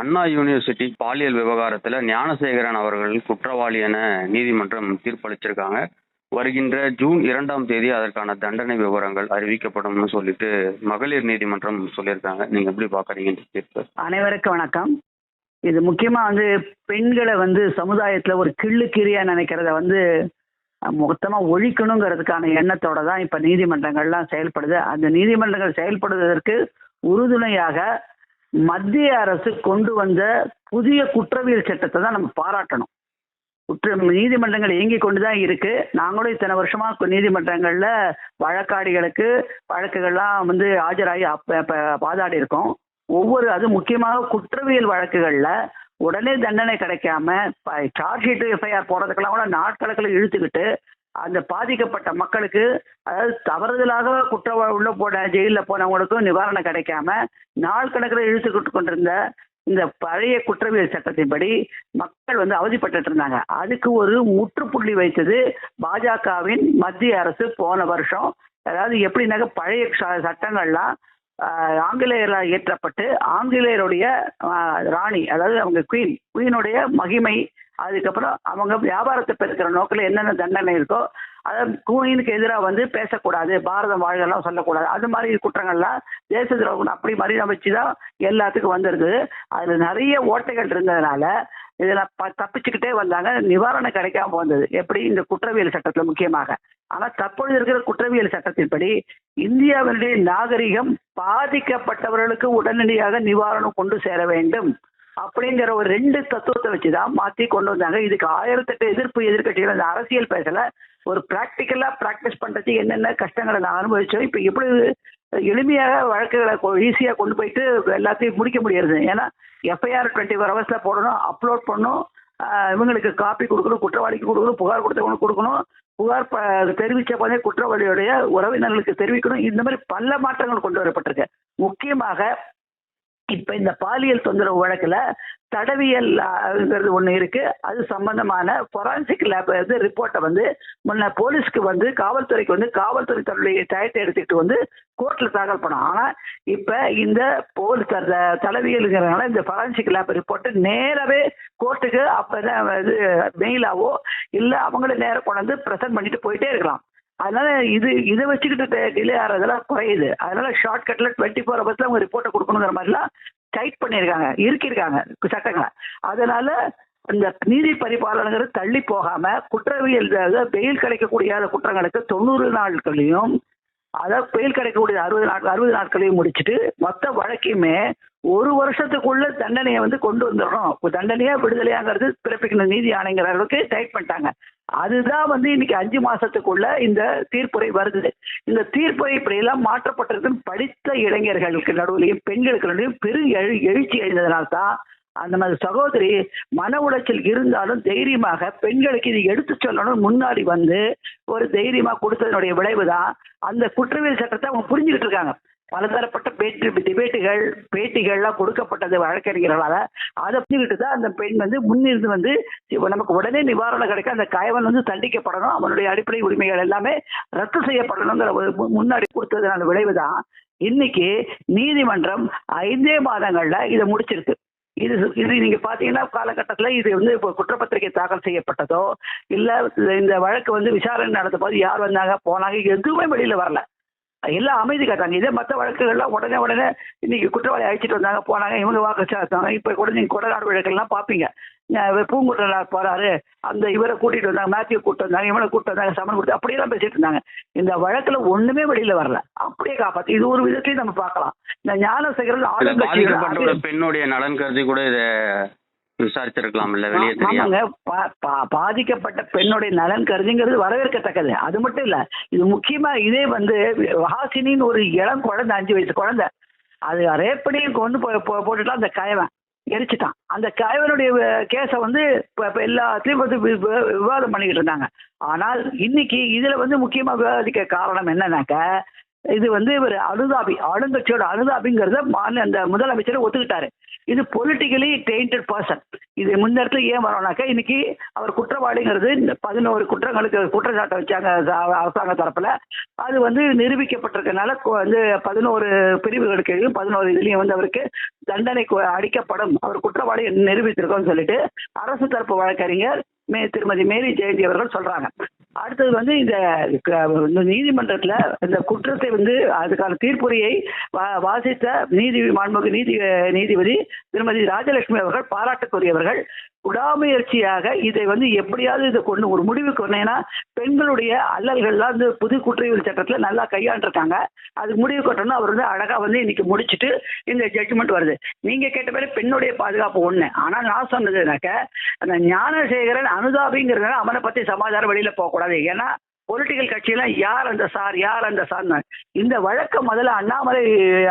அண்ணா university பாலியல் விவகாரத்தில் ஞானசேகரன் அவர்கள் குற்றவாளி என நீதிமன்றம் தீர்ப்பளிச்சிருக்காங்க. வருகின்ற ஜூன் இரண்டாம் தேதி அதற்கான தண்டனை விவரங்கள் அறிவிக்கப்படும்னு சொல்லிட்டு மகளிர் நீதிமன்றம் சொல்லியிருக்காங்க. நீங்க எப்படி பாக்குறீங்கன்னு தீர்ப்பு அனைவருக்கும் வணக்கம். இது முக்கியமா வந்து பெண்களை வந்து சமுதாயத்துல ஒரு கிள்ளுக்கிரியா நினைக்கிறத வந்து மொத்தமா ஒழிக்கணுங்கிறதுக்கான எண்ணத்தோட தான் இப்ப நீதிமன்றங்கள்லாம் செயல்படுது. அந்த நீதிமன்றங்கள் செயல்படுவதற்கு உறுதுணையாக மத்திய அரசு கொண்டு வந்த புதிய குற்றவியல் சட்டத்தை தான் நம்ம பாராட்டணும். குற்ற நீதிமன்றங்கள் இயங்கி கொண்டு தான் இருக்கு. நாங்களும் இத்தனை வருஷமா நீதிமன்றங்களில் நீதிமன்றங்கள்ல வழக்காடிகளுக்கு வழக்குகள்லாம் வந்து ஆஜராகி அப்ப இருக்கோம் ஒவ்வொரு அது முக்கியமாக குற்றவியல் வழக்குகள்ல உடனே தண்டனை கிடைக்காம சார்ஜ் ஷீட்டு எஃப்ஐஆர் போடுறதுக்கெல்லாம் கூட நாட்கணக்கில் இழுத்துக்கிட்டு அந்த பாதிக்கப்பட்ட மக்களுக்கு அதாவது தவறுதலாக குற்ற உள்ள போன ஜெயிலில் போனவங்களுக்கும் நிவாரணம் கிடைக்காம நாள் கணக்கில் இழுத்துக்கிட்டு கொண்டிருந்த இந்த பழைய குற்றவியல் சட்டத்தின்படி மக்கள் வந்து அவதிப்பட்டுட்டு இருந்தாங்க. அதுக்கு ஒரு முற்றுப்புள்ளி வைத்தது பாஜகவின் மத்திய அரசு போன வருஷம். அதாவது எப்படின்னாக்க பழைய ச- சட்டங்கள்லாம் ஆங்கிலேயரால் இயற்றப்பட்டு ஆங்கிலேயருடைய ராணி அதாவது அவங்க குயின் குயினுடைய மகிமை அதுக்கப்புறம் அவங்க வியாபாரத்தை பெருக்கிற நோக்கில் என்னென்ன தண்டனை இருக்கோ அதை கூயினுக்கு எதிராக வந்து பேசக்கூடாது பாரதம் வாழ்கெல்லாம் சொல்லக்கூடாது. அது மாதிரி குற்றங்கள்லாம் தேச துரோகம் அப்படி மாதிரி அமைச்சு தான் எல்லாத்துக்கும் வந்திருக்கு அதில் நிறைய ஓட்டைகள் இருந்ததுனால இதில் ப தப்பிச்சுக்கிட்டே வந்தாங்க. நிவாரணம் கிடைக்காம வந்தது எப்படி? இந்த குற்றவியல் சட்டத்தில் முக்கியமாக. ஆனால் தற்பொழுது இருக்கிற குற்றவியல் சட்டத்தின்படி இந்தியாவினுடைய நாகரிகம் பாதிக்கப்பட்டவர்களுக்கு உடனடியாக நிவாரணம் கொண்டு சேர வேண்டும். அப்படிங்கிற ஒரு ரெண்டு தத்துவத்தை வச்சு தான் மாற்றி கொண்டு வந்தாங்க. இதுக்கு ஆயிரத்தெட்டு எதிர்ப்பு எதிர்கட்சிகள் அந்த அரசியல் பேசல. ஒரு ப்ராக்டிக்கலாக ப்ராக்டிஸ் பண்ணுறதுக்கு என்னென்ன கஷ்டங்களை நான் அனுபவிச்சோம். இப்போ எப்படி எளிமையாக வழக்குகளை ஈஸியாக கொண்டு போயிட்டு எல்லாத்தையும் முடிக்க முடியாது ஏன்னா எஃப்ஐஆர் டுவெண்ட்டி ஃபோர் ஹவர்ஸில் போடணும் அப்லோட் பண்ணணும். இவங்களுக்கு காப்பி கொடுக்கணும் குற்றவாளிக்கு கொடுக்கணும் புகார் கொடுத்தவங்களுக்கு கொடுக்கணும். புகார் ப- தெரிவிச்ச போதே குற்றவாளியுடைய உறவினர்களுக்கு தெரிவிக்கணும். இந்த மாதிரி பல மாற்றங்கள் கொண்டு வரப்பட்டிருக்கு. முக்கியமாக இப்ப இந்த பாலியல் தொந்தரவு வழக்குல தடவியல்ங்கிறது ஒண்ணு இருக்கு. அது சம்பந்தமான ஃபொரான்சிக் லேப் வந்து ரிப்போர்ட்டை வந்து முன்ன போலீஸ்க்கு வந்து காவல்துறைக்கு வந்து காவல்துறை தன்னுடைய டயத்தை எடுத்துக்கிட்டு வந்து கோர்ட்ல தாக்கல் பண்ணோம். ஆனா இப்ப இந்த போலீஸ் தடவியலுங்கிறதுனால இந்த ஃபொரான்சிக் லேப் ரிப்போர்ட் நேரவே கோர்ட்டுக்கு அப்பதான் இது மெயிலாவோ இல்ல அவங்கள நேரம் கொண்டு வந்து ப்ரெசென்ட் பண்ணிட்டு போயிட்டே இருக்கலாம். அதனால இது இதை வச்சுக்கிட்டு டிலே ஆகிறதெல்லாம் குறையுது. அதனால ஷார்ட்கட்ல டுவெண்ட்டி ஃபோர் ஹவர்ஸ்ல அவங்க ரிப்போர்ட்டை கொடுக்கணுங்கிற மாதிரிலாம் டைட் பண்ணியிருக்காங்க இருக்கிருக்காங்க சட்டங்களை. அதனால இந்த நீதி பரிபாலனைங்கிறது தள்ளி போகாம குற்றவியல் வெயில் பெயில் கிடைக்கக்கூடிய குற்றங்களுக்கு தொண்ணூறு நாட்களையும் அதாவது பெயில் கிடைக்கக்கூடிய அறுபது நாட்கள் அறுபது நாட்களையும் முடிச்சுட்டு மொத்த வழக்கையுமே ஒரு வருஷத்துக்குள்ள தண்டனையை வந்து கொண்டு வந்துடணும் தண்டனையா விடுதலையாங்கிறது பிறப்பிக்கணும் நீதி ஆணைங்கிற அளவுக்கு டைட் பண்ணிட்டாங்க. அதுதான் வந்து இன்னைக்கு அஞ்சு மாசத்துக்குள்ள இந்த தீர்ப்புரை வருது. இந்த தீர்ப்புரை இப்படி எல்லாம் மாற்றப்பட்டிருக்குன்னு படித்த இளைஞர்களுக்கு நடுவுலையும் பெண்களுக்கு நடுவுலையும் பெரும் எழு எழுச்சி எழுந்ததுனால தான் அந்த மாதிரி சகோதரி மன உளைச்சல் இருந்தாலும் தைரியமாக பெண்களுக்கு இது எடுத்து சொல்லணும்னு முன்னாடி வந்து ஒரு தைரியமா கொடுத்ததனுடைய விளைவு தான் அந்த குற்றவியல் சட்டத்தை அவங்க புரிஞ்சுக்கிட்டு இருக்காங்க. பலதரப்பட்ட பேட்டு டிபேட்டுகள் பேட்டிகள்லாம் கொடுக்கப்பட்டது வழக்கறிஞர்களால். அதை புரிஞ்சுக்கிட்டு தான் அந்த பெண் வந்து முன்னிருந்து வந்து நமக்கு உடனே நிவாரணம் கிடைக்க அந்த கயவன் வந்து தண்டிக்கப்படணும். அவனுடைய அடிப்படை உரிமைகள் எல்லாமே ரத்து செய்யப்படணுங்கிற ஒரு முன்னாடி கொடுத்ததுனால விளைவு தான் இன்னைக்கு நீதிமன்றம் ஐந்தே மாதங்கள்ல இதை முடிச்சிருக்கு. இது இது நீங்க பாத்தீங்கன்னா காலகட்டத்துல இது வந்து இப்போ குற்றப்பத்திரிகை தாக்கல் செய்யப்பட்டதோ இல்ல இந்த வழக்கு வந்து விசாரணை நடந்த போது யார் வந்தாங்க போனாங்க எதுவுமே வெளியில வரல. எல்லாம் அமைதி காட்டாங்க இதே மற்ற வழக்குகள்லாம் உடனே உடனே இன்னைக்கு குற்றவாளி அழைச்சிட்டு வந்தாங்க போனாங்க இவங்க வாக்கு சாத்தாங்க இப்போ கூட நீங்க கொடநாடு வழக்கெல்லாம் பார்ப்பீங்க அஹ் பூங்குன்றனார் போறாரு. அந்த இவரை கூட்டிட்டு வந்தாங்க மேத்யூ கூட்டு வந்தாங்க இவனை கூட்டு வந்தாங்க சமன் கொடுத்து அப்படியெல்லாம் பேசிட்டு இருந்தாங்க. இந்த வழக்குல ஒண்ணுமே வெளியில வரல. அப்படியே காப்பாத்து. இது ஒரு விதத்தையும் நம்ம பார்க்கலாம். இந்த ஆளுங்கட்சிகள் பாதிக்கப்பட்டோட பெண்ணுடைய நலன் கருதி கூட இத விசாரிச்சிருக்கலாம் இல்ல வெளியே தெரியாம பாதிக்கப்பட்ட பெண்ணுடைய நலன் கருதிங்கிறது வரவேற்கத்தக்கது. அது மட்டும் இல்ல இது முக்கியமா இதே வந்து ஹாசினின்னு ஒரு இளம் குழந்தை அஞ்சு வயசு குழந்தை அது ரேப் பண்ணி கொண்டு போட்டுட்டான் அந்த கயவன் எரிச்சிட்டான். அந்த கயவனுடைய கேஸை வந்து இப்ப எல்லாத்துலயும் வந்து விவாதம் பண்ணிக்கிட்டு இருந்தாங்க. ஆனால் இன்னைக்கு இதுல வந்து முக்கியமா விவாதிக்க காரணம் என்னன்னாக்க இது வந்து ஒரு அனுதாபி ஆளுங்கட்சியோட அனுதாபிங்கிறத மாநில அந்த முதலமைச்சர் ஒத்துக்கிட்டாரு. இது பொலிட்டிக்கலி டெயின்டட் பர்சன் இது முன்னெடுத்து ஏன் வரோம்னாக்கா இன்னைக்கு அவர் குற்றவாளிங்கிறது இந்த பதினோரு குற்றங்களுக்கு குற்றச்சாட்டை வச்சாங்க அரசாங்க தரப்புல. அது வந்து நிரூபிக்கப்பட்டிருக்கனால வந்து பதினோரு பிரிவுகளுக்கு பதினோரு இதுலயும் வந்து அவருக்கு தண்டனை அடிக்கப்படும் அவர் குற்றவாளி நிரூபித்திருக்கோம்னு சொல்லிட்டு அரசு தரப்பு வழக்கறிஞர் மே திருமதி மேரி ஜெயந்தி அவர்கள் சொல்றாங்க. அடுத்தது வந்து இந்த இந்த நீதிமன்றத்துல இந்த குற்றத்தை வந்து அதுக்கான தீர்ப்புரையை வா- வாசித்த நீதி மாண்புமிகு நீதி நீதிபதி திருமதி ராஜலட்சுமி அவர்கள் பாராட்டுக்குரியவர்கள். விடாமுயற்சியாக இதை வந்து எப்படியாவது இதை கொண்டு ஒரு முடிவுக்கு வரணும். பெண்களுடைய அல்லல்கள்லாம் வந்து புது குற்றவியல் சட்டத்தில் நல்லா கையாண்டிருக்காங்க. அதுக்கு முடிவு கட்டணும் அவர் வந்து அழகாக வந்து இன்னைக்கு முடிச்சுட்டு இந்த ஜட்ஜ்மெண்ட் வருது. நீங்கள் கேட்ட மாதிரி பெண்ணுடைய பாதுகாப்பு ஒன்று ஆனால் நான் சொன்னதுனாக்க அந்த ஞானசேகரன் அனுதாபிங்கிறதுனால அவனை பற்றி சமாதானம் வெளியில் போகக்கூடாது. ஏன்னா பொலிட்டிக்கல் கட்சியெல்லாம் யார் அந்த சார் யார் அந்த சார் இந்த வழக்கம் முதல்ல அண்ணாமலை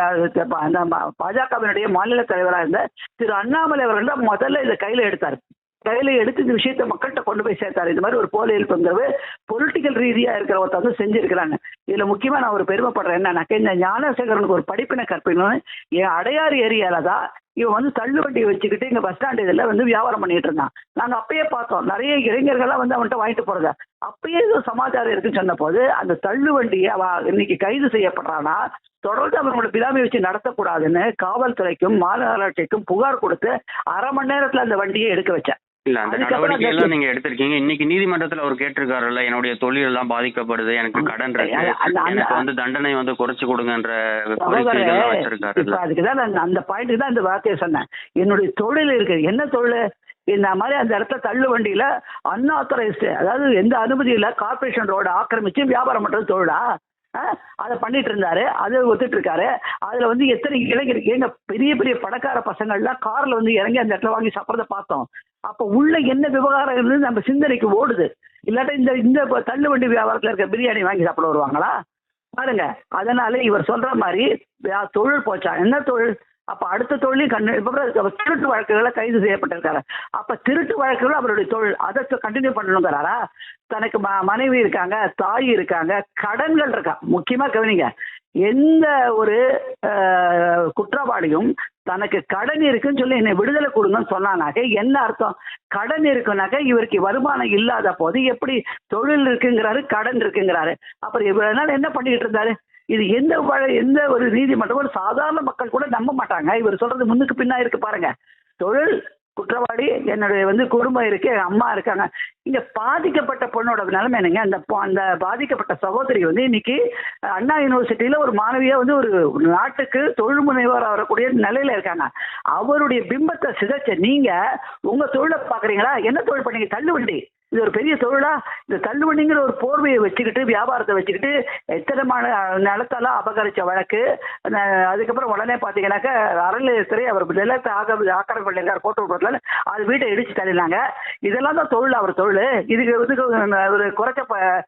அந்த பாஜகவினுடைய மாநில தலைவராக இருந்த திரு அண்ணாமலை அவர்கள் தான் முதல்ல இதை கையில எடுத்தார். கையில எடுத்து இந்த விஷயத்தை மக்கள்கிட்ட கொண்டு போய் சேர்த்தாரு. இந்த மாதிரி ஒரு போலி எழுப்புங்கிறது பொலிட்டிக்கல் ரீதியா இருக்கிற ஒருத்தர் வந்து செஞ்சிருக்கிறாங்க. இதுல முக்கியமா நான் ஒரு பெருமைப்படுறேன் என்னன்னாக்க இந்த ஞானசேகரனுக்கு ஒரு படிப்பினை கற்பிக்கணும்னு என் அடையாறு ஏரியால தான் இவன் வந்து கள்ளுவண்டியை வச்சுக்கிட்டு இங்க பஸ் ஸ்டாண்ட் இதில் வந்து வியாபாரம் பண்ணிட்டு இருந்தான். நாங்க அப்பயே பார்த்தோம். நிறைய இளைஞர்கள்லாம் வந்து அவன்கிட்ட வாங்கிட்டு போறத. அப்பயே ஏதோ சமாச்சாரம் இருக்குன்னு சொன்ன போது அந்த தள்ளு வண்டியை அவ இன்னைக்கு கைது செய்யப்படுறானா தொடர்ந்து அவங்களோட பிதாமி வச்சு நடத்தக்கூடாதுன்னு காவல்துறைக்கும் மாநகராட்சிக்கும் புகார் கொடுத்து அரை மணி நேரத்துல அந்த வண்டியை எடுக்க வச்சேன் இல்ல அந்த நடவடிக்கை எல்லாம் நீங்க எடுத்திருக்கீங்க. இன்னைக்கு நீதிமன்றத்துல அவர் கேட்டிருக்காருல்ல என்னுடைய தொழில் எல்லாம் பாதிக்கப்படுது எனக்கு கடன் இருக்கு எனக்கு வந்து தண்டனை வந்து குறைச்சு கொடுங்கன்ற அதுக்குதான் அந்த பாயிண்ட்டுக்கு தான் இந்த வார்த்தையை சொன்னேன். என்னுடைய தொழில் இருக்கு. என்ன தொழில்? இந்த மாதிரி அந்த இடத்துல தள்ளு வண்டியில அன்ஆத்தரைஸ்டு அதாவது எந்த அனுமதி இல்ல கார்பரேஷன் ரோடு ஆக்கிரமிச்சு வியாபாரம் பண்றது தொழிலா? அதை பண்ணிட்டு இருந்தாரு அதை ஒத்துட்டு இருக்காரு. அதுல வந்து எத்தனை இளைஞர் எங்க பெரிய பெரிய பணக்கார பசங்கள்லாம் கார்ல வந்து இறங்கி அந்த இடத்துல வாங்கி சாப்பிட்றத பார்த்தோம். அப்ப உள்ள என்ன விவகாரம் இருந்து நம்ம சிந்தனைக்கு ஓடுது. இல்லாட்டா இந்த இந்த தள்ளு வண்டி வியாபாரத்துல இருக்க பிரியாணி வாங்கி சாப்பிட வருவாங்களா? பாருங்க அதனால இவர் சொல்ற மாதிரி தொழில் போச்சா? என்ன தொழில்? அப்ப அடுத்த தொழில் கண்டு திருட்டு வழக்குகளை கைது செய்யப்பட்டிருக்காரு. அப்ப திருட்டு வழக்குகள் அவருடைய தொழில் அதை கண்டினியூ பண்ணணுங்கிறாரா? தனக்கு ம- மனைவி இருக்காங்க தாய் இருக்காங்க கடன்கள் இருக்கா? முக்கியமா கவனிங்க எந்த ஒரு குற்றவாளியும் தனக்கு கடன் இருக்குன்னு சொல்லி என்னை விடுதலை கொடுங்கன்னு சொன்னானாக்க என்ன அர்த்தம்? கடன் இருக்குனாக்க இவருக்கு வருமானம் இல்லாத போது எப்படி தொழில் இருக்குங்கிறாரு கடன் இருக்குங்கிறாரு. அப்புறம் இவ்வளவு நாள் என்ன பண்ணிக்கிட்டு இருந்தாரு? இது எந்த வழ- எந்த ஒரு நீதிமன்றம் ஒரு சாதாரண மக்கள் கூட நம்ப மாட்டாங்க. இவர் சொல்றது முன்னுக்கு பின்னா இருக்கு பாருங்க. தொழில் குற்றவாளி என்னுடைய வந்து குடும்பம் இருக்கு என் அம்மா இருக்காங்க. இங்க பாதிக்கப்பட்ட பொண்ணோட நிலைமை என்னங்க? அந்த அந்த பாதிக்கப்பட்ட சகோதரி வந்து இன்னைக்கு அண்ணா யூனிவர்சிட்டியில ஒரு மாணவியா வந்து ஒரு நாட்டுக்கு தொழில் முனைவர் வரக்கூடிய நிலையில இருக்காங்க. அவருடைய பிம்பத்தை சிதைச்ச நீங்க உங்க தொழிலை பாக்குறீங்களா என்ன தொழில் பண்ணீங்க? தள்ளுவண்டி. இது ஒரு பெரிய தொழிலா? இந்த தள்ளுவண்டிங்கிற ஒரு போர்வையை வச்சுக்கிட்டு வியாபாரத்தை வச்சுக்கிட்டு எத்தனைமான நிலத்தெல்லாம் அபகரிச்ச வழக்கு. அதுக்கப்புறம் உடனே பார்த்தீங்கன்னாக்கா அறநிலையத்துறை அவர் நிலத்தை ஆக ஆக்கிரமிப்பு பண்ணியிருக்காரு கோட்டூர்புரத்தில் அது வீட்டை இடிச்சு தள்ளினாங்க. இதெல்லாம் தான் தொழில் அவர் தொழில். இதுக்கு இதுக்கு ஒரு குறைச்ச ப-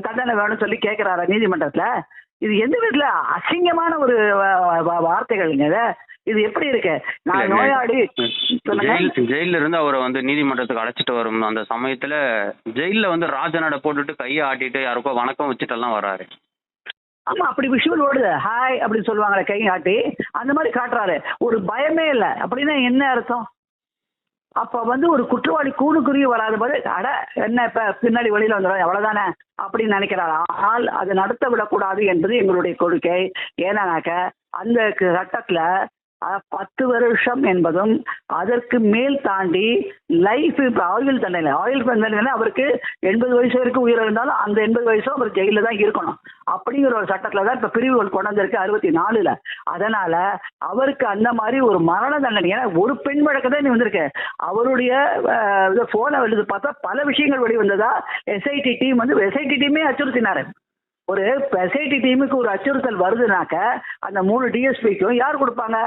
தண்டனை வேணும்னு சொல்லி கேட்கிறாரு நீதிமன்றத்துல? இது எந்த விதத்தில் அசிங்கமான ஒரு வார்த்தைகள்ங்க இது எப்படி இருக்கு? நான் நோயாளி. ஜெயில் ஜெயில இருந்து அவரை வந்து நீதிமன்றத்துக்கு அழைச்சிட்டு வரும். அந்த சமயத்துல ஜெயில்ல வந்து ராஜநடை போட்டுட்டு கையை ஆட்டிட்டு யாருக்கோ வணக்கம் வச்சுட்டெல்லாம் வராரு ஆமா அப்படி விஷுவல் ஓடுது. ஹாய் அப்படின்னு சொல்லுவாங்களே கை காட்டி அந்த மாதிரி காட்டுறாரு. ஒரு பயமே இல்ல. அப்படின்னா என்ன அர்த்தம்? அப்ப வந்து ஒரு குற்றவாளி கூணு குறுகி வராத போது அட என்ன இப்ப பின்னாடி வெளியில வந்துடும் எவ்வளவுதானே? அப்படின்னு நினைக்கிறார். ஆனால் அதை நடத்த விடக்கூடாது என்பது எங்களுடைய கொள்கை ஏன்னாக்க அந்த சட்டத்துல பத்து வருஷம் என்பதும் அதற்கு மேல் தாண்டி லைஃப் இப்ப ஆயுள் தண்டனை ஆயுள் தண்டனை அவருக்கு எண்பது வயசு வரைக்கும் உயிர் இருந்தாலும் அந்த எண்பது வயசும் அவர் ஜெயில தான் இருக்கணும். அப்படிங்கிற ஒரு சட்டத்துல தான் இப்ப பிரிவுகள் கொண்டாந்துருக்கு அறுபத்தி நாலுல. அதனால அவருக்கு அந்த மாதிரி ஒரு மரண தண்டனை ஏன்னா ஒரு பெண் வழக்கு தான் நீ வந்திருக்கு. அவருடைய ஃபோனை வெளியது பார்த்தா பல விஷயங்கள் வெளிவந்ததா எஸ்ஐடி டீம் வந்து எஸ்ஐடி டீமே அச்சுறுத்தினாரு. ஒரு எஸ்ஐடி டீமுக்கு ஒரு அச்சுறுத்தல் வருதுனாக்க அந்த மூணு டிஎஸ்பிக்கும் யார் கொடுப்பாங்க?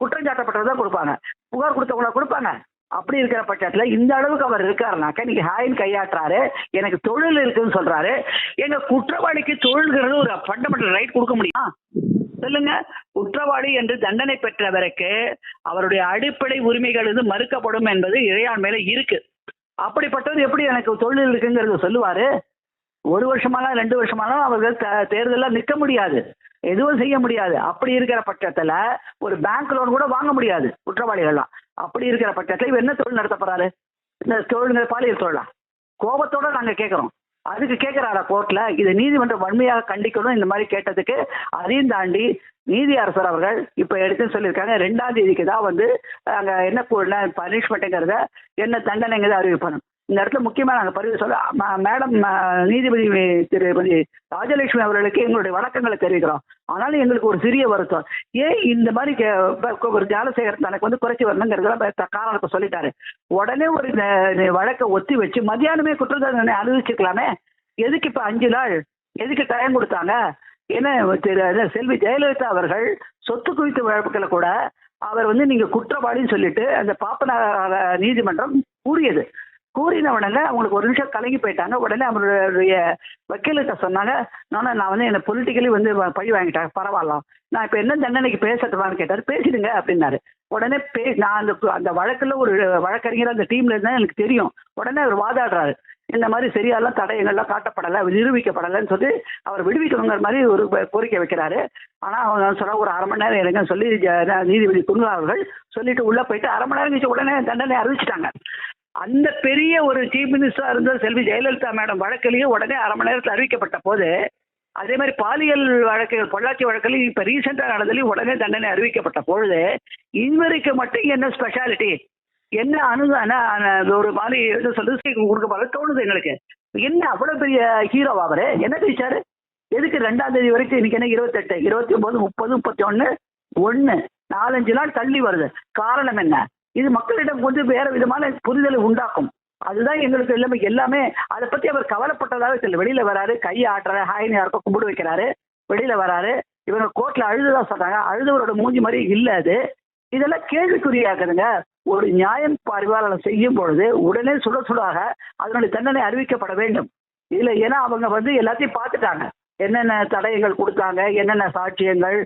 குற்றம் சாட்டப்பட்டவர் தான் கொடுப்பாங்க. புகார் கொடுத்தவங்கள கொடுப்பாங்க. அப்படி இருக்கிற பட்சத்தில் இந்த அளவுக்கு அவர் இருக்காருனாக்க இன்னைக்கு ஹாயின் கையாட்டுறாரு. எனக்கு தொழில் இருக்குன்னு சொல்றாரு. எங்க குற்றவாளிக்கு தொழில்கிறது ஒரு ஃபண்டமெண்டல் ரைட் கொடுக்க முடியுமா? சொல்லுங்க. குற்றவாளி என்று தண்டனை பெற்றவருக்கு அவருடைய அடிப்படை உரிமைகள் வந்து மறுக்கப்படும் என்பது இறையாண்மையில இருக்கு. அப்படிப்பட்டவர் எப்படி எனக்கு தொழில் இருக்குங்கிறத சொல்லுவாரு? ஒரு வருஷமாலாம் ரெண்டு வருஷமாலாம் அவர்கள் தேர்தலில் நிற்க முடியாது. எதுவும் செய்ய முடியாது. அப்படி இருக்கிற பட்சத்துல ஒரு பேங்க் லோன் கூட வாங்க முடியாது குற்றவாளிகள்லாம். அப்படி இருக்கிற பட்சத்துல இவர் என்ன தொழில் நடத்த போறாரு? இந்த தொழில்ங்கிற பாலியல் தொழிலா? கோபத்தோட நாங்க கேட்கிறோம் அதுக்கு கேட்கிறாரா கோர்ட்ல இது நீதிமன்றம் வன்மையாக கண்டிக்கணும் இந்த மாதிரி கேட்டதுக்கு அதையும் தாண்டி நீதி அரசர் அவர்கள் இப்ப எடுத்து சொல்லியிருக்காங்க ரெண்டாம் தேதிக்கு தான் வந்து அங்க என்ன பனிஷ்மெண்ட்டுங்கிறத என்ன தண்டனைங்கிறத அறிவிப்பணும். இந்த இடத்துல முக்கியமாக நாங்கள் பதிவு சொல்ல மேடம் நீதிபதி திருமதி ராஜலட்சுமி அவர்களுக்கு எங்களுடைய வணக்கங்களை தெரிவிக்கிறோம். ஆனாலும் எங்களுக்கு ஒரு சிறிய வருத்தம். ஏன் இந்த மாதிரி ஒரு ஜாலசேகர் தனக்கு வந்து குறைச்சி வரணுங்கிறத காரணத்தை சொல்லிட்டாரு. உடனே ஒரு இந்த- வழக்கை ஒத்தி வச்சு மத்தியானமே குற்றத்தண்டனை அனுபவிச்சுக்கலாமே எதுக்கு இப்போ அஞ்சு நாள்? எதுக்கு டைம் கொடுத்தாங்க? ஏன்னா என்ன, செல்வி ஜெயலலிதா அவர்கள் சொத்து குவித்த வழக்குல கூட அவர் வந்து நீங்க குற்றவாளின்னு சொல்லிட்டு அந்த பாப்பநாத நீதிமன்றம் கூறியது. கூறின உடனே அவங்களுக்கு ஒரு நிமிஷம் கலங்கி போயிட்டாங்க. உடனே அவருடைய வக்கீல்கிட்ட சொன்னாங்க நானும் நான் வந்து என்னை பொலிட்டிக்கலி வந்து பழி வாங்கிட்டேன் பரவாயில்ல. நான் இப்போ என்ன தண்டனைக்கு பேசட்டுமான்னு கேட்டார். பேசிடுங்க அப்படின்னாரு. உடனே பே நான் அந்த அந்த வழக்கில் ஒரு வழக்கறிஞர் அந்த டீம்ல இருந்தால் எனக்கு தெரியும். உடனே அவர் வாதாடுறாரு. இந்த மாதிரி சரியாலாம் தடயங்கள்லாம் காட்டப்படலை நிரூபிக்கப்படலைன்னு சொல்லி அவர் விடுவிக்கணுங்கிற மாதிரி ஒரு கோரிக்கை வைக்கிறாரு. ஆனால் அவங்க சொன்ன ஒரு அரை மணி நேரம் இருங்கன்னு சொல்லி நீதிபதி குன்லா அவர்கள் சொல்லிட்டு உள்ள போயிட்டு அரை மணி நேரம் கழிச்சு உடனே தண்டனை அறிவிச்சிட்டாங்க. அந்த பெரிய ஒரு சீஃப் மினிஸ்டரா இருந்த செல்வி ஜெயலலிதா மேடம் வழக்கிலேயே உடனே அரை மணி நேரத்தில் அறிவிக்கப்பட்ட போது அதே மாதிரி பாலியல் வழக்குகள் பொள்ளாச்சி வழக்குலையும் இப்ப ரீசெண்டா நடந்ததுலையும் உடனே தண்டனை அறிவிக்கப்பட்ட பொழுது இவருக்கு மட்டும் என்ன ஸ்பெஷாலிட்டி என்ன அணு ஒரு மாதிரி என்ன சொல்றது கொடுக்க போல தோணுது எங்களுக்கு. என்ன அவ்வளவு பெரிய ஹீரோ அவரு? என்ன பேசாரு எதுக்கு ரெண்டாம் தேதி வரைக்கும் இன்னைக்கு என்ன இருபத்தெட்டு இருபத்தி ஒன்பது முப்பது முப்பத்தி ஒன்னு ஒன்னு நாலஞ்சு நாள் தள்ளி வருது. காரணம் என்ன? இது மக்களிடம் கொஞ்சம் வேற விதமான புரிதலை உண்டாக்கும். அதுதான் எங்களுக்கு எல்லாமே எல்லாமே. அதை பத்தி அவர் கவலைப்பட்டதாக சில வெளியில வராரு கையை ஆட்டுறாரு ஹாய்னு யாருக்கோ கும்பிடு வைக்கிறாரு வெளியில வராரு. இவங்க கோர்ட்ல அழுதுதான் சொல்றாங்க. அழுதவரோட மூஞ்சி மாதிரி இல்ல அது. இதெல்லாம் கேள்விக்குறியாக்குதுங்க. ஒரு நியாயம் பரிவாரணம் செய்யும் பொழுது உடனே சுட சுடாக அதனுடைய தண்டனை அறிவிக்கப்பட வேண்டும். இதுல ஏன்னா அவங்க வந்து எல்லாத்தையும் பார்த்துட்டாங்க. என்னென்ன தடயங்கள் கொடுத்தாங்க என்னென்ன சாட்சியங்கள்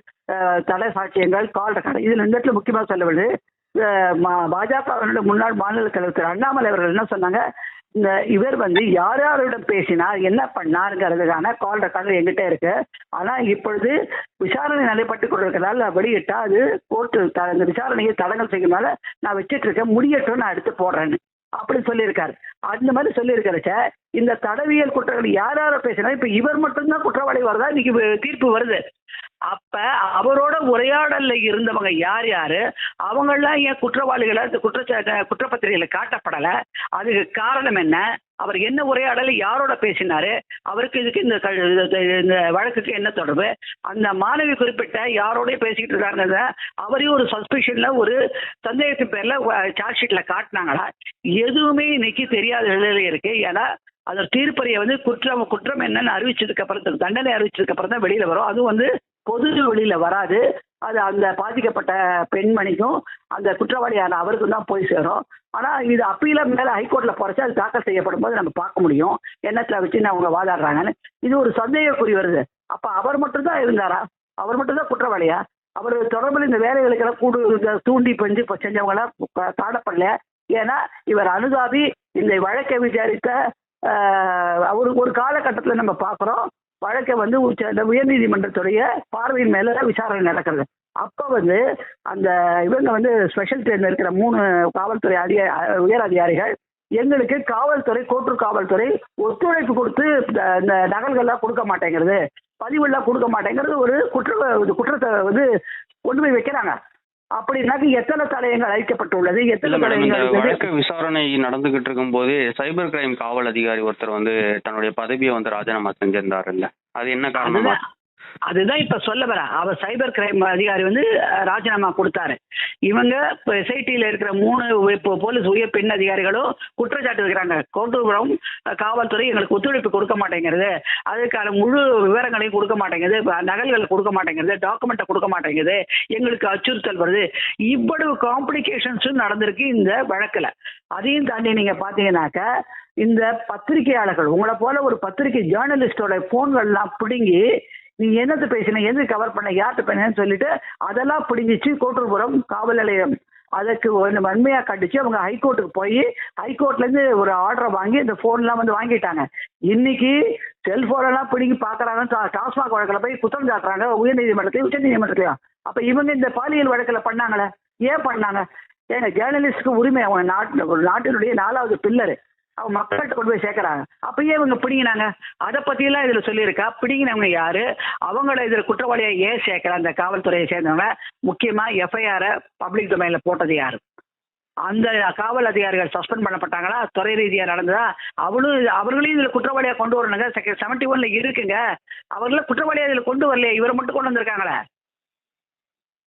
தடை சாட்சியங்கள் கால் ரெக்கார்டு இதுல ரெண்டு இடத்துல முக்கியமா சொல்ல வேண்டியது அஹ், ம- முன்னாள் மாநில தலைவர் திரு அண்ணாமலை அவர்கள் என்ன சொன்னாங்க? இந்த இவர் வந்து யார் யாரிடம் பேசினார் என்ன பண்ணாருங்கிறதுக்கான கால் ரெக்கார்டு எங்கிட்ட இருக்கு. ஆனா இப்பொழுது விசாரணை நடைபெற்று கொண்டிருக்கிறதால வெளியிட்டா அது கோர்ட்டு த- இந்த விசாரணையை தடங்கல் செய்யறதுனால நான் வச்சிட்டு இருக்கேன். முடியட்டும் நான் எடுத்து போடுறேன்னு அப்படி சொல்லியிருக்காரு. அந்த மாதிரி சொல்லியிருக்கிறச்ச இந்த தடவியல் குற்றங்கள் யார் யார பேசினா இப்ப இவர் மட்டும்தான் குற்றவாளி வருதா? இன்னைக்கு தீர்ப்பு வருது. அப்ப அவரோட உரையாடல்ல இருந்தவங்க யார் யாரு? அவங்கெல்லாம் ஏன் குற்றவாளிகளை இந்த குற்றப்பத்திரிகையில காட்டப்படல. அதுக்கு காரணம் என்ன? அவர் என்ன உரையாடல யாரோட பேசினாரு? அவருக்கு இதுக்கு இந்த க- இந்த வழக்குக்கு என்ன தொடர்பு? அந்த மாணவி குறிப்பிட்ட யாரோடய பேசிக்கிட்டு இருக்காங்க அவரையும் ஒரு சஸ்பிஷன்ல ஒரு சந்தேகத்தின் பேர்ல சார்ஜ் ஷீட்ல காட்டினாங்களா? எதுவுமே இன்னைக்கு தெரியாத நிலையில இருக்கு. ஏன்னா அந்த தீர்ப்பறையை வந்து குற்றம் குற்றம் என்னன்னு அறிவிச்சதுக்கு அப்புறம் தண்டனை அறிவிச்சதுக்கு அப்புறம் தான் வெளியில வரும். அதுவும் வந்து பொது வெளியில வராது. அது அந்த பாதிக்கப்பட்ட பெண்மணிக்கும் அந்த குற்றவாளியான அவருக்கும் தான் போய் சேரும். ஆனா இது அப்பீல மேல ஹைகோர்ட்ல போறச்சு அது தாக்கல் செய்யப்படும் போது நம்ம பார்க்க முடியும். என்னத்துல வச்சு அவங்க வாதாடுறாங்கன்னு. இது ஒரு சந்தேகக்குறி வருது. அப்ப அவர் மட்டும் தான் இருந்தாரா? அவர் மட்டும்தான் குற்றவாளியா? அவர் தொடர்பில் இந்த வேலைகளுக்கெல்லாம் கூடு தூண்டி பஞ்சு செஞ்சவங்களாம் காணப்படல ஏன்னா இவர் அனுதாபி இந்த வழக்கை விசாரித்த ஒரு ஒரு காலகட்டத்தில் நம்ம பார்க்குறோம் வழக்கை வந்து உச்ச- இந்த உயர்நீதிமன்றத்துடைய பார்வையின் மேலே விசாரணை நடக்கிறது அப்போ வந்து அந்த இவங்க வந்து ஸ்பெஷல் ட்ரெயின் இருக்கிற மூணு காவல்துறை அதிக உயர் அதிகாரிகள் எங்களுக்கு காவல்துறை கோட்டூர் காவல்துறை ஒத்துழைப்பு கொடுத்து இந்த- இந்த நகல்கள்லாம் கொடுக்க மாட்டேங்கிறது பதிவுலாம் கொடுக்க மாட்டேங்கிறது ஒரு குற்ற குற்றத்தை வந்து கொண்டு போய் வைக்கிறாங்க. அப்படின்னாக்க எத்தனை தடயங்கள் அழிக்கப்பட்டுள்ளது? எத்தனை தடயங்கள் வழக்கு விசாரணை நடந்துகிட்டு இருக்கும் போதே சைபர் கிரைம் காவல் அதிகாரி ஒருத்தர் வந்து தன்னுடைய பதவியை வந்து ராஜினாமா செஞ்சிருந்தாரு இல்ல அது என்ன காரணமா? அதுதான் இப்ப சொல்ல வரேன். அவர் சைபர் கிரைம் அதிகாரி வந்து ராஜினாமா கொடுத்தாரு. இவங்க எஸ்ஐடியில இருக்கிற மூணு போலீஸ் உயர் பெண் அதிகாரிகளும் குற்றச்சாட்டு வைக்கிறாங்க. கோட்டுபுரம் காவல்துறை எங்களுக்கு ஒத்துழைப்பு கொடுக்க மாட்டேங்கிறது. அதுக்கான முழு விவரங்களையும் கொடுக்க மாட்டேங்குது. நகல்கள் கொடுக்க மாட்டேங்கிறது டாக்குமெண்ட்டை கொடுக்க மாட்டேங்குது. எங்களுக்கு அச்சுறுத்தல் வருது. இவ்வளவு காம்ப்ளிகேஷன்ஸும் நடந்திருக்கு இந்த வழக்குல. அதையும் தாண்டி நீங்க பாத்தீங்கன்னாக்க இந்த பத்திரிகையாளர்கள் உங்களை போல ஒரு பத்திரிகை ஜேர்னலிஸ்டோட போன்கள்லாம் பிடுங்கி நீ என்னத்தை பேசின எது கவர் பண்ண யார்கிட்ட பேசுனேன்னு சொல்லிட்டு அதெல்லாம் பிடிங்கிச்சு கோட்டூர்புரம் காவல் நிலையம். அதுக்கு ஒன்று வன்மையா கண்டிச்சு அவங்க ஹைகோர்ட்டுக்கு போய் ஹைகோர்ட்ல இருந்து ஒரு ஆர்டரை வாங்கி இந்த போன்லாம் வந்து வாங்கிட்டாங்க. இன்னைக்கு செல்போன் எல்லாம் பிடிங்கி பாக்குறாங்க டா- டாஸ்மாக் வழக்கில் போய் குற்றம் சாட்டுறாங்க உயர்நீதிமன்றத்தையும் உச்ச அப்போ அப்ப இவங்க இந்த பாலியல் வழக்கில் பண்ணாங்களே? ஏன் பண்ணாங்க? ஏங்க ஜேர்னலிஸ்டுக்கு உரிமை அவங்க நாட்டு ஒரு நாட்டினுடைய நாலாவது பில்லரு மக்கள்கிட்ட கொண்டு போய் சேர்க்கறாங்க. அப்பயே இவங்க பிடிங்கினாங்க? அதை பத்தியெல்லாம் இதுல சொல்லியிருக்கா. பிடிங்கினவங்க யாரு? அவங்கள இதுல குற்றவாளியா ஏன் சேர்க்கல? அந்த காவல்துறையை சேர்ந்தவங்க. முக்கியமா எஃப்ஐஆர் பப்ளிக் டொமைன்ல போட்டது யாரு? அந்த காவல் அதிகாரிகள் சஸ்பெண்ட் பண்ணப்பட்டாங்களா? துறை ரீதியா நடந்ததா? அவளும் அவர்களையும் இதுல குற்றவாளியா கொண்டு வரணுங்க. செவன்டி ஒன்ல இருக்குங்க. அவர்கள குற்றவாளியா இதுல கொண்டு வரலையே. இவரை மட்டும் கொண்டு வந்திருக்காங்களே.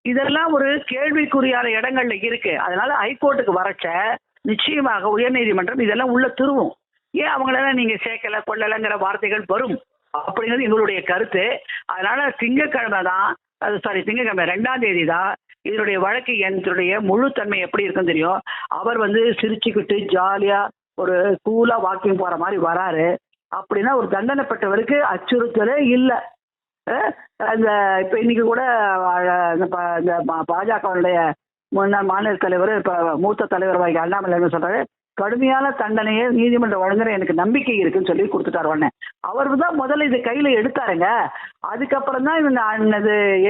இதெல்லாம் ஒரு கேள்விக்குறியான இடங்கள்ல இருக்கு. அதனால ஹைகோர்ட்டுக்கு வரச்ச நிச்சயமாக உயர்நீதிமன்றம் இதெல்லாம் உள்ள திருவும். ஏன் அவங்களெல்லாம் நீங்க சேர்க்கல கொள்ளலைங்கிற வார்த்தைகள் வரும்? அப்படிங்கிறது எங்களுடைய கருத்து. அதனால திங்கக்கிழமை தான் அது சாரி திங்கக்கிழமை ரெண்டாம் தேதி தான் இதனுடைய வழக்கு எங்களுடைய முழு தன்மை எப்படி இருக்குன்னு தெரியும்? அவர் வந்து சிரிச்சுக்கிட்டு ஜாலியா ஒரு கூலா வாக்கிங் போற மாதிரி வராரு. அப்படின்னா ஒரு தண்டனை பெற்றவருக்கு அச்சுறுத்தலே இல்லை. அந்த இப்ப இன்னைக்கு கூட இந்த ப- இந்த பாஜகவுடைய முன்னாள் மாநில தலைவர் இப்போ மூத்த தலைவர் வாய்க்கு அண்ணாமலை என்ன சொல்றாரு கடுமையான தண்டனையை நீதிமன்றம் வழங்குற எனக்கு நம்பிக்கை இருக்குன்னு சொல்லி கொடுத்துட்டாரு உடனே. அவர் தான் முதல்ல இது கையில எடுத்தாருங்க. அதுக்கப்புறம் தான் இவங்க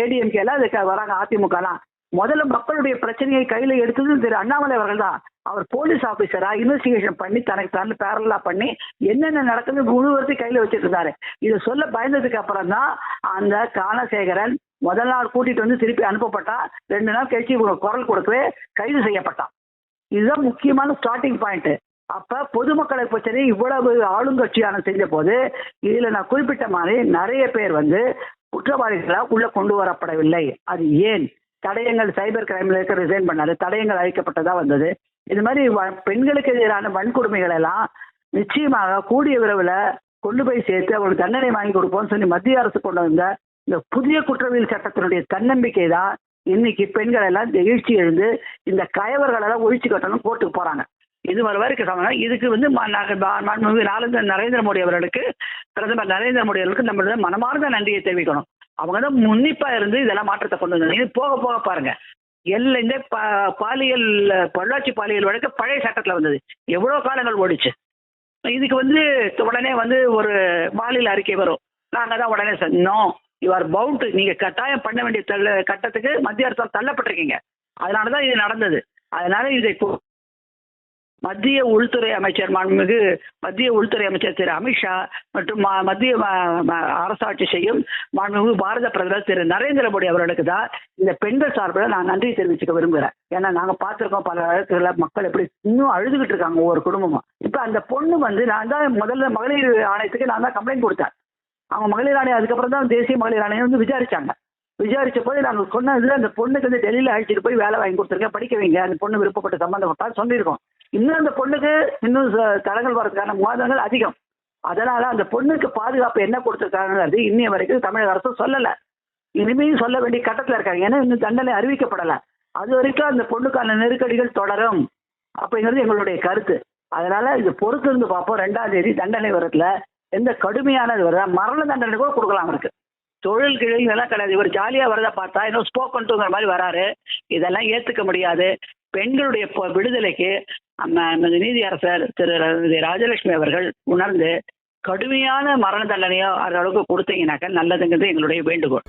ஏடிஎம்கே எல்லாம் அதுக்கு வராங்க அதிமுகலாம் முதல்ல மக்களுடைய பிரச்சனையை கையில எடுத்தது திரு அண்ணாமலை அவர்கள் தான். அவர் போலீஸ் ஆபீசரா இன்வெஸ்டிகேஷன் பண்ணி தனக்கு தன் பேரலா பண்ணி என்னென்ன நடக்குது முழுவதையும் கையில வச்சிருந்தாரு இதை சொல்ல பயந்ததுக்கு அப்புறம் தான் அந்த காலசேகரன் முதல் நாள் கூட்டிட்டு வந்து திருப்பி அனுப்பப்பட்டா ரெண்டு நாள் கழிச்சு இவங்க குரல் கொடுக்கவே கைது செய்யப்பட்டான் இதுதான் முக்கியமான ஸ்டார்டிங் பாயிண்ட் அப்ப பொதுமக்களை பிரச்சனை இவ்வளவு ஆளுங்கட்சியான செஞ்ச போது இதுல நான் குறிப்பிட்ட மாதிரி நிறைய பேர் வந்து குற்றவாளிகளா உள்ள கொண்டு வரப்படவில்லை. அது ஏன்? தடயங்கள் சைபர் கிரைம்ல இருக்க ரிசைன் பண்ணாரு தடயங்கள் அழிக்கப்பட்டதா வந்தது. இது மாதிரி வ- பெண்களுக்கு எதிரான வன்கொடுமைகள் எல்லாம் நிச்சயமாக கூடிய விரைவில் கொண்டு போய் சேர்த்து அவங்களுக்கு தண்டனை வாங்கி கொடுப்போம்னு சொல்லி மத்திய அரசு கொண்டு வந்த இந்த புதிய குற்றவியல் சட்டத்தினுடைய தன்னம்பிக்கை தான் இன்னைக்கு பெண்கள் எல்லாம் எழுச்சி எழுந்து இந்த கயவர்கள் எல்லாம் ஒழிச்சு கட்டணும் கோர்ட்டுக்கு போறாங்க. இது வர வரைக்கும் சமயம். இதுக்கு வந்து ம- நரேந்திர மோடி அவர்களுக்கு பிரதமர் நரேந்திர மோடி அவர்களுக்கு நம்மளோட மனமார்ந்த நன்றியை தெரிவிக்கணும். அவங்க தான் முன்னிப்பா இருந்து இதெல்லாம் மாற்றத்தை கொண்டு வந்தாங்க. இது போக போக பாருங்க. எல்லாம் இந்த பாலியல் பொள்ளாச்சி பாலியல் வழக்கு பழைய சட்டத்துல வந்தது. எவ்வளவு காலங்கள் ஓடிச்சு. இதுக்கு வந்து உடனே வந்து ஒரு மாநில அறிக்கை வரும். நாங்க தான் உடனே சொன்னோம். யூ ஆர் பவுண்ட் நீங்க கட்டாயம் பண்ண வேண்டிய தள்ள கட்டத்துக்கு மத்திய அரசால் தள்ளப்பட்டிருக்கீங்க. அதனாலதான் இது நடந்தது. அதனால இதை மத்திய உள்துறை அமைச்சர் மாண்புமிகு மத்திய உள்துறை அமைச்சர் திரு அமித்ஷா மற்றும் மத்திய அரசாட்சி செய்யும் மாண்புமிகு பாரத பிரதமர் திரு நரேந்திர மோடி அவர்களுக்கு தான் இந்த பெண்கள் சார்பில் நான் நன்றி தெரிவிச்சுக்க விரும்புகிறேன். ஏன்னா நாங்க பார்த்துருக்கோம் பல வழக்குகளை மக்கள் எப்படி இன்னும் அழுதுகிட்டு இருக்காங்க ஒவ்வொரு குடும்பமும். இப்ப அந்த பொண்ணு வந்து நான் தான் முதல்ல மகளிர் ஆணையத்துக்கு நான் தான் கம்ப்ளைண்ட் கொடுத்தேன். அவங்க மகளிர் ஆணையம் அதுக்கப்புறம் தான் தேசிய மகளிர் ஆணையம் வந்து விசாரிச்சாங்க. விசாரிச்ச போது நாங்கள் சொன்னதுல அந்த பொண்ணுக்கு வந்து டெல்லியில் அழைச்சிட்டு போய் வேலை வாங்கி கொடுத்துருக்கேன் படிக்க வைங்க அந்த பொண்ணு விருப்பப்பட்டு சம்மந்தப்பட்டா சொல்லியிருக்கோம். இன்னும் அந்த பொண்ணுக்கு இன்னும் ச- தடங்கள் வரதுக்கான மாதங்கள் அதிகம். அதனால அந்த பொண்ணுக்கு பாதுகாப்பு என்ன கொடுத்துருக்காங்கிறது இன்னைய வரைக்கும் தமிழக அரசு சொல்லலை. இனிமேல் சொல்ல வேண்டிய கட்டத்தில் இருக்காங்க. ஏன்னா இன்னும் தண்டனை அறிவிக்கப்படலை. அது வரைக்கும் அந்த பொண்ணுக்கான நெருக்கடிகள் தொடரும் அப்படிங்கிறது எங்களுடைய கருத்து. அதனால இது பொறுத்து இருந்து பார்ப்போம். ரெண்டாம் தேதி தண்டனை வரத்துல எந்த கடுமையானது வருதா? மரண தண்டனை கூட கொடுக்கலாம் இருக்கு தொழில் கிழல் எல்லாம் கிடையாது. இவர் ஜாலியா வரதை பார்த்தா இன்னும் ஸ்போக்கன் டூங்கிற மாதிரி வராரு. இதெல்லாம் ஏத்துக்க முடியாது. பெண்களுடைய விடுதலைக்கு நம்ம நமது நீதியரசர் திரு ராஜலட்சுமி அவர்கள் உணர்ந்து கடுமையான மரண தண்டனையோ அந்த அளவுக்கு கொடுத்தீங்கன்னாக்க நல்லதுங்கிறது எங்களுடைய வேண்டுகோள்.